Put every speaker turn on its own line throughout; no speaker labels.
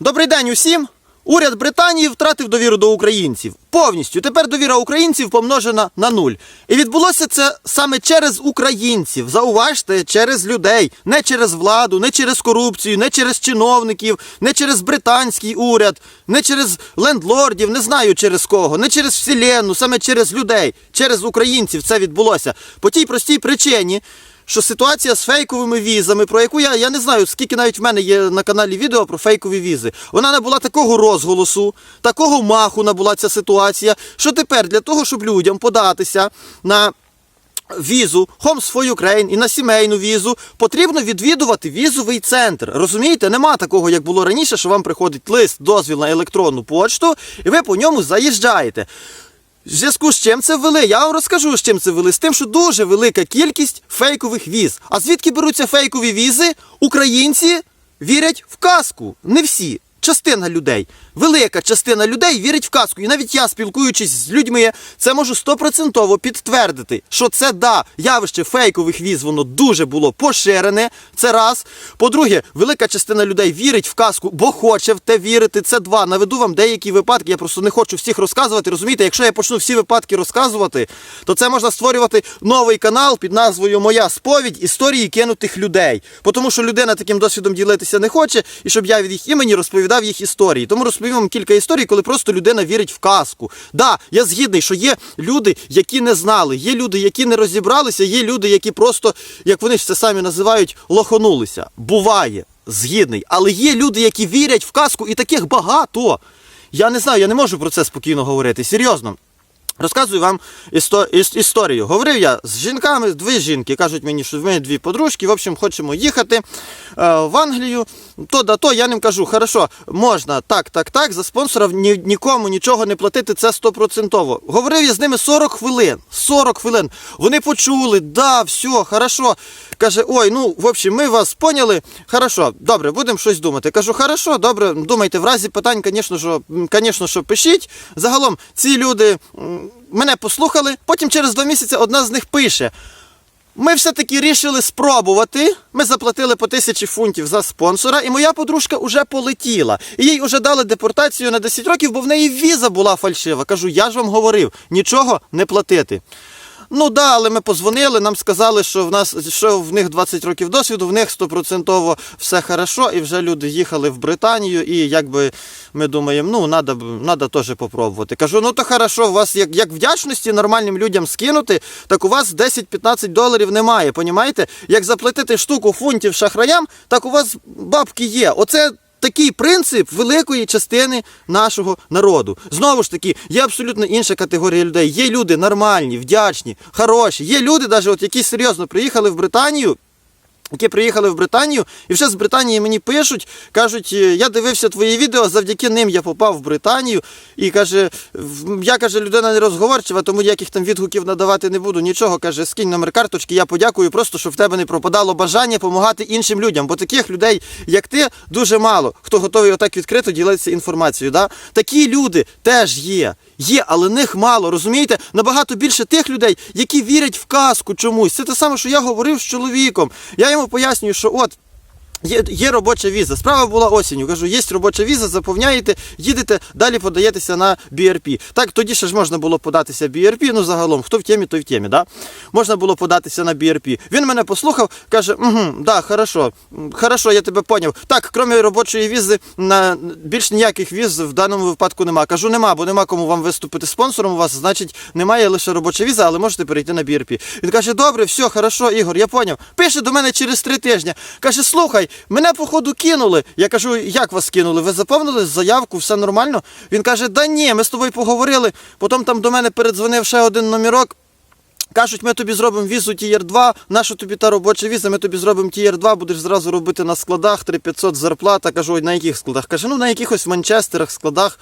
Добрий день усім! Уряд Британії втратив довіру до українців. Повністю. Тепер довіра українців помножена на нуль. І відбулося це саме через українців. Зауважте, через людей, не через владу, не через корупцію, не через чиновників, не через британський уряд, не через лендлордів, не знаю через кого, не через вселенну, саме через людей, через українців це відбулося. По тій простій причині що ситуація з фейковими візами, про яку я, я не знаю, скільки навіть в мене є на каналі відео про фейкові візи, вона набула такого розголосу, такого маху набула ця ситуація, що тепер для того, щоб людям податися на візу Homes for Ukraine і на сімейну візу потрібно відвідувати візовий центр. Розумієте, нема такого, як було раніше, що вам приходить лист, дозвіл на електронну почту, і ви по ньому заїжджаєте. В зв'язку з чим це ввели? Я вам розкажу, з чим це ввели. З тим, що дуже велика кількість фейкових віз. А звідки беруться фейкові візи? Українці вірять в казку. Не всі. Частина людей, велика частина людей вірить в казку. І навіть я, спілкуючись з людьми, це можу стопроцентово підтвердити, що це да, явище фейкових віз, воно дуже було поширене. Це раз. По-друге, велика частина людей вірить в казку, бо хоче в те вірити. Це два. Наведу вам деякі випадки. Я просто не хочу всіх розказувати. Розумієте, якщо я почну всі випадки розказувати, то це можна створювати новий канал під назвою Моя сповідь історії кинутих людей. Тому що людина таким досвідом ділитися не хоче, і щоб я від їх імені розповідав їх історії. Тому розповім вам кілька історій, коли просто людина вірить в казку. Да, я згідний, що є люди, які не знали, є люди, які не розібралися, є люди, які просто, як вони ж це самі називають, лоханулися. Буває, згідний. Але є люди, які вірять в казку, і таких багато. Я не знаю, я не можу про це спокійно говорити. Серйозно. Розказую вам істо- іс- історію. Говорив я з жінками, дві жінки кажуть мені, що мене дві подружки. В общем, хочемо їхати е, в Англію. То да то я їм кажу, хорошо, можна так, так, так. За спонсора ні, нікому нічого не платити. Це стопроцентово. Говорив я з ними 40 хвилин. 40 хвилин. Вони почули, да, все, хорошо. Каже, ой, ну в общем, ми вас поняли. Хорошо, добре, будемо щось думати. Кажу, хорошо, добре, думайте. В разі питань, звісно, що, пишіть. Загалом ці люди мене послухали. Потім через два місяці одна з них пише. Ми все-таки рішили спробувати. Ми заплатили по тисячі фунтів за спонсора, і моя подружка вже полетіла. І їй вже дали депортацію на 10 років, бо в неї віза була фальшива. Кажу, я ж вам говорив, нічого не платити. Ну да, але ми позвонили, нам сказали, що в нас що в них 20 років досвіду, в них стопроцентово все хорошо, і вже люди їхали в Британію, і якби ми думаємо, ну надо, надо теж попробувати. Кажу, ну то хорошо, у вас як, як вдячності нормальним людям скинути, так у вас 10-15 доларів немає. Понімаєте? Як заплатити штуку фунтів шахраям, так у вас бабки є. Оце. Такий принцип великої частини нашого народу. Знову ж таки, є абсолютно інша категорія людей. Є люди нормальні, вдячні, хороші. Є люди, навіть от, які серйозно приїхали в Британію. Які приїхали в Британію, і вже з Британії мені пишуть, кажуть, «Е, я дивився твої відео, завдяки ним я попав в Британію. І каже, я каже, людина не розговорчива, тому ніяких там відгуків надавати не буду. Нічого каже, скинь номер карточки, я подякую, просто щоб в тебе не пропадало бажання допомагати іншим людям. Бо таких людей, як ти, дуже мало. Хто готовий отак відкрито ділитися інформацією. Да? Такі люди теж є. Є, але них мало, розумієте? Набагато більше тих людей, які вірять в казку чомусь. Це те саме, що я говорив з чоловіком. Я йому пояснюю, що от. Є, є робоча віза. Справа була осінню. Кажу, є робоча віза, заповняєте, їдете, далі подаєтеся на BRP. Так, тоді ще ж можна було податися BRP, ну загалом, хто в темі, той в темі. Да? Можна було податися на BRP. Він мене послухав, каже, угу, да, хорошо, хорошо, я тебе поняв. Так, крім робочої візи, на більш ніяких віз в даному випадку нема. Кажу, нема, бо нема кому вам виступити спонсором у вас, значить, немає лише робоча віза, але можете перейти на BRP. Він каже, добре, все, хорошо, Ігор, я поняв. Пише до мене через три тижні. Каже, слухай, мене походу кинули. Я кажу, як вас кинули? Ви заповнили заявку, все нормально? Він каже, да ні, ми з тобою поговорили. Потім там до мене передзвонив ще один номерок. Кажуть, ми тобі зробимо візу Тієр 2, наша тобі та робоча віза, ми тобі зробимо Тієр 2, будеш зразу робити на складах 3500 зарплата. Кажу, на яких складах? Каже, ну на якихось Манчестерах, складах.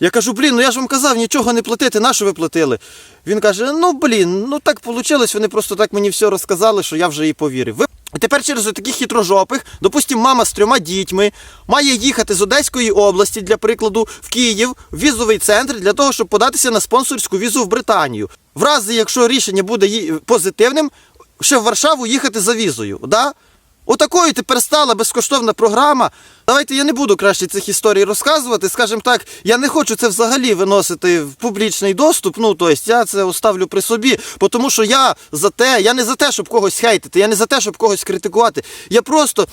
Я кажу, блін, ну я ж вам казав, нічого не платити, на що ви платили? Він каже: ну блін, ну так вийшло, вони просто так мені все розказали, що я вже і повірив. І тепер через таких хитрожопих, допустимо, мама з трьома дітьми має їхати з Одеської області, для прикладу, в Київ, в візовий центр для того, щоб податися на спонсорську візу в Британію. В разі, якщо рішення буде позитивним, ще в Варшаву їхати за візою. Да? Отакою тепер стала безкоштовна програма. Давайте я не буду краще цих історій розказувати. Скажімо так, я не хочу це взагалі виносити в публічний доступ. Ну, тобто я це оставлю при собі, тому що я за те, я не за те, щоб когось хейтити, я не за те, щоб когось критикувати. Я просто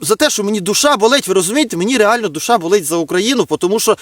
за те, що мені душа болить, ви розумієте, мені реально душа болить за Україну, тому що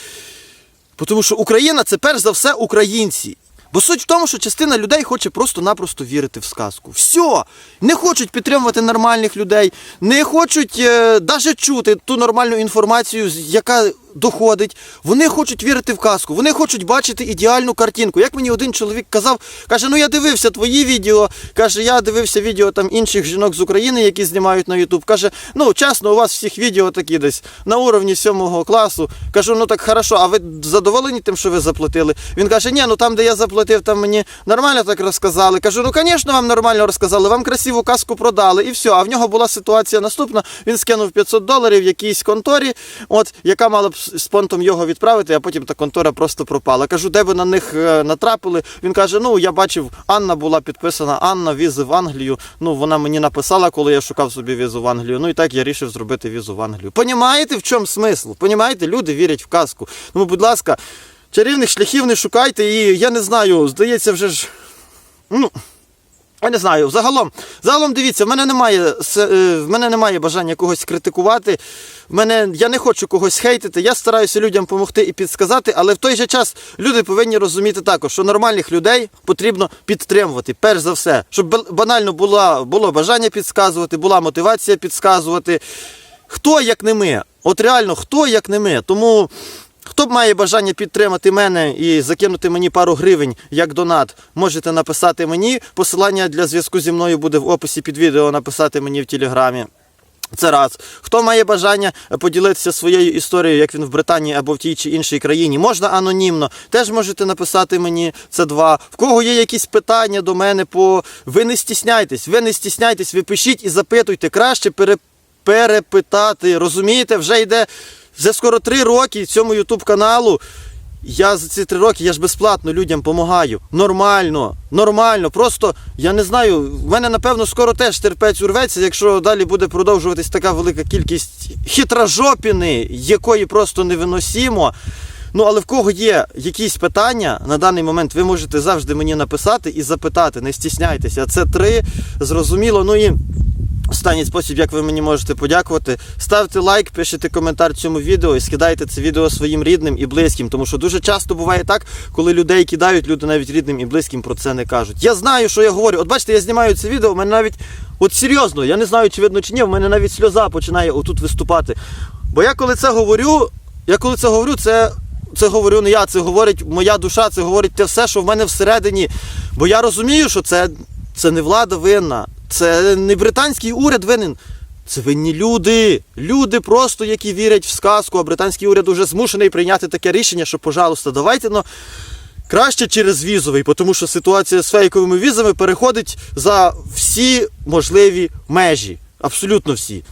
Тому що Україна це перш за все українці. Бо суть в тому, що частина людей хоче просто-напросто вірити в сказку. Все! Не хочуть підтримувати нормальних людей, не хочуть е, навіть чути ту нормальну інформацію, яка доходить. Вони хочуть вірити в казку, вони хочуть бачити ідеальну картинку. Як мені один чоловік казав, каже: ну я дивився твої відео. Каже, я дивився відео там інших жінок з України, які знімають на Ютуб. Каже, ну чесно, у вас всіх відео такі десь на уровні сьомого класу. Кажу, ну так хорошо, а ви задоволені тим, що ви заплатили? Він каже, ні, ну там, де я заплатив, там мені нормально так розказали. Кажу, ну звісно, вам нормально розказали, вам красиву казку продали, і все. А в нього була ситуація наступна. Він скинув 500 доларів в якійсь конторі, от яка мала б з понтом його відправити, а потім та контора просто пропала. Кажу, де ви на них е, натрапили? Він каже: Ну я бачив, Анна була підписана, Анна візи в Англію. Ну вона мені написала, коли я шукав собі візу в Англію. Ну і так я вирішив зробити візу в Англію. Понімаєте, в чому смисл? Понімаєте, люди вірять в казку. Тому, будь ласка, чарівних шляхів не шукайте, і я не знаю, здається, вже ж. Ну, я не знаю, загалом, загалом дивіться, в мене немає е, в мене немає бажання когось критикувати. В мене я не хочу когось хейтити. Я стараюся людям допомогти і підсказати, але в той же час люди повинні розуміти також, що нормальних людей потрібно підтримувати, перш за все, щоб банально була, було бажання підсказувати, була мотивація підсказувати. Хто як не ми? От реально, хто як не ми? Тому. Хто б має бажання підтримати мене і закинути мені пару гривень як донат, можете написати мені. Посилання для зв'язку зі мною буде в описі під відео написати мені в телеграмі. Це раз. Хто має бажання поділитися своєю історією, як він в Британії або в тій чи іншій країні, можна анонімно. Теж можете написати мені. Це два. В кого є якісь питання до мене, по ви не стісняйтесь, ви не стісняйтесь, ви пишіть і запитуйте. Краще пере... перепитати. Розумієте, вже йде вже скоро три роки цьому ютуб каналу. Я за ці три роки я ж безплатно людям допомагаю. Нормально, нормально. Просто я не знаю. В мене напевно скоро теж терпець урветься, якщо далі буде продовжуватись така велика кількість хитражопіни, якої просто невиносимо. Ну, але в кого є якісь питання на даний момент, ви можете завжди мені написати і запитати. Не стісняйтеся. Це три, зрозуміло. Ну і Останній спосіб, як ви мені можете подякувати, ставте лайк, пишете коментар цьому відео і скидайте це відео своїм рідним і близьким. Тому що дуже часто буває так, коли людей кидають, люди навіть рідним і близьким про це не кажуть. Я знаю, що я говорю. От бачите, я знімаю це відео, в мене навіть, от серйозно, я не знаю, чи видно чи ні, в мене навіть сльоза починає отут виступати. Бо я коли це говорю, я коли це говорю, це. Це говорю не я, це говорить моя душа, це говорить те все, що в мене всередині. Бо я розумію, що це, це не влада винна, це не британський уряд винен. Це винні люди. Люди просто, які вірять в сказку, а британський уряд уже змушений прийняти таке рішення, що, пожалуйста, давайте ну, краще через візовий, тому що ситуація з фейковими візами переходить за всі можливі межі. Абсолютно всі.